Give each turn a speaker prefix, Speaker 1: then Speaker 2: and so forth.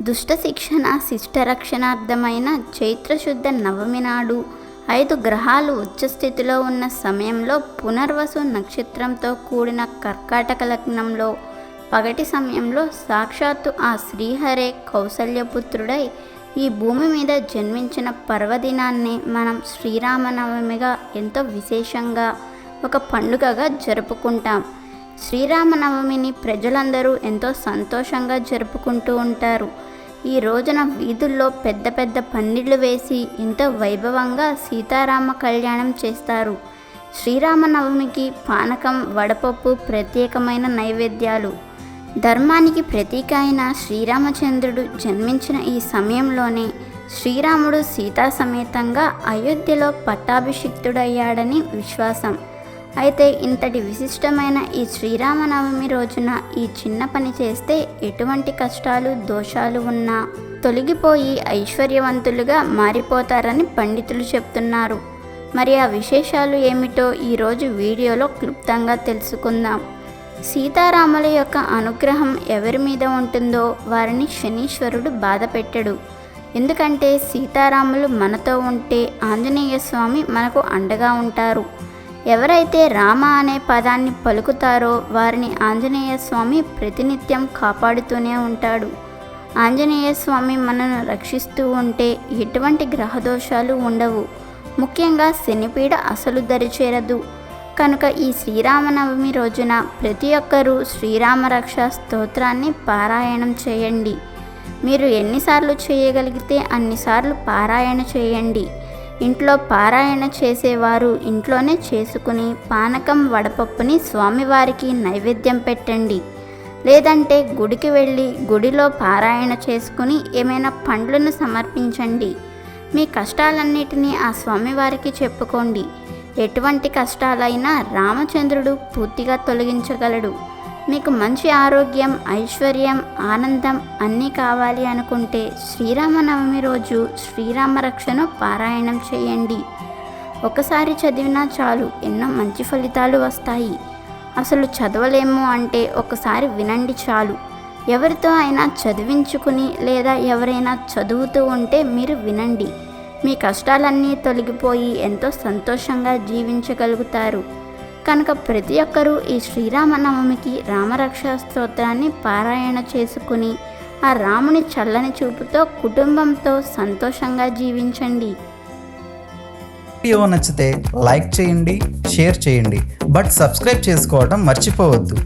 Speaker 1: దుష్ట శిక్షణ రక్షణార్థమైన చైత్రశుద్ధ నవమి నాడు ఐదు గ్రహాలు ఉచ్చస్థితిలో ఉన్న సమయంలో పునర్వసు నక్షత్రంతో కూడిన కర్కాటక లగ్నంలో పగటి సమయంలో సాక్షాత్తు ఆ శ్రీహరే కౌసల్యపుత్రుడై ఈ భూమి మీద జన్మించిన పర్వదినాన్ని మనం శ్రీరామనవమిగా ఎంతో విశేషంగా ఒక పండుగగా జరుపుకుంటాం. శ్రీరామనవమిని ప్రజలందరూ ఎంతో సంతోషంగా జరుపుకుంటూ ఉంటారు. ఈ రోజున వీధుల్లో పెద్ద పెద్ద పందిళ్ళు వేసి ఎంతో వైభవంగా సీతారామ కళ్యాణం చేస్తారు. శ్రీరామనవమికి పానకం వడపప్పు ప్రత్యేకమైన నైవేద్యాలు. ధర్మానికి ప్రతీక అయిన శ్రీరామచంద్రుడు జన్మించిన ఈ సమయంలోనే శ్రీరాముడు సీతా సమేతంగా అయోధ్యలో పట్టాభిషిక్తుడయ్యాడని విశ్వాసం. అయితే ఇంతటి విశిష్టమైన ఈ శ్రీరామనవమి రోజున ఈ చిన్న పని చేస్తే ఎటువంటి కష్టాలు దోషాలు ఉన్నా తొలగిపోయి ఐశ్వర్యవంతులుగా మారిపోతారని పండితులు చెప్తున్నారు. మరి ఆ విశేషాలు ఏమిటో ఈరోజు వీడియోలో క్లుప్తంగా తెలుసుకుందాం. సీతారాముల యొక్క అనుగ్రహం ఎవరి మీద ఉంటుందో వారిని శనీశ్వరుడు బాధ పెట్టడు ఎందుకంటే సీతారాములు మనతో ఉంటే ఆంజనేయ స్వామి మనకు అండగా ఉంటారు. ఎవరైతే రామ అనే పదాన్ని పలుకుతారో వారిని ఆంజనేయ స్వామి ప్రతినిత్యం కాపాడుతూనే ఉంటాడు. ఆంజనేయ స్వామి మనను రక్షిస్తూ ఉంటే ఎటువంటి గ్రహదోషాలు ఉండవు. ముఖ్యంగా శనిపీడ అసలు దరిచేరదు. కనుక ఈ శ్రీరామనవమి రోజున ప్రతి ఒక్కరూ శ్రీరామరక్ష స్తోత్రాన్ని పారాయణం చేయండి. మీరు ఎన్నిసార్లు చేయగలిగితే అన్నిసార్లు పారాయణ చేయండి. ఇంట్లో పారాయణ చేసేవారు ఇంట్లోనే చేసుకుని పానకం వడపప్పుని స్వామివారికి నైవేద్యం పెట్టండి. లేదంటే గుడికి వెళ్ళి గుడిలో పారాయణ చేసుకుని ఏమైనా పండ్లను సమర్పించండి. మీ కష్టాలన్నిటినీ ఆ స్వామివారికి చెప్పుకోండి. ఎటువంటి కష్టాలైనా రామచంద్రుడు పూర్తిగా తొలగించగలడు. మీకు మంచి ఆరోగ్యం ఐశ్వర్యం ఆనందం అన్నీ కావాలి అనుకుంటే శ్రీరామనవమి రోజు శ్రీరామ రక్షను పారాయణం చేయండి. ఒకసారి చదివినా చాలు ఎన్నో మంచి ఫలితాలు వస్తాయి. అసలు చదవలేము అంటే ఒకసారి వినండి చాలు. ఎవరితో అయినా చదివించుకుని లేదా ఎవరైనా చదువుతూ ఉంటే మీరు వినండి. మీ కష్టాలన్నీ తొలగిపోయి ఎంతో సంతోషంగా జీవించగలుగుతారు. కనుక ప్రతి ఒక్కరూ ఈ శ్రీరామనవమికి రామరక్ష స్తోత్రాన్ని పారాయణ చేసుకుని ఆ రాముని చల్లని చూపుతో కుటుంబంతో సంతోషంగా జీవించండి.
Speaker 2: వీడియో నచ్చితే లైక్ చేయండి షేర్ చేయండి. బట్ సబ్స్క్రైబ్ చేసుకోవడం మర్చిపోవద్దు.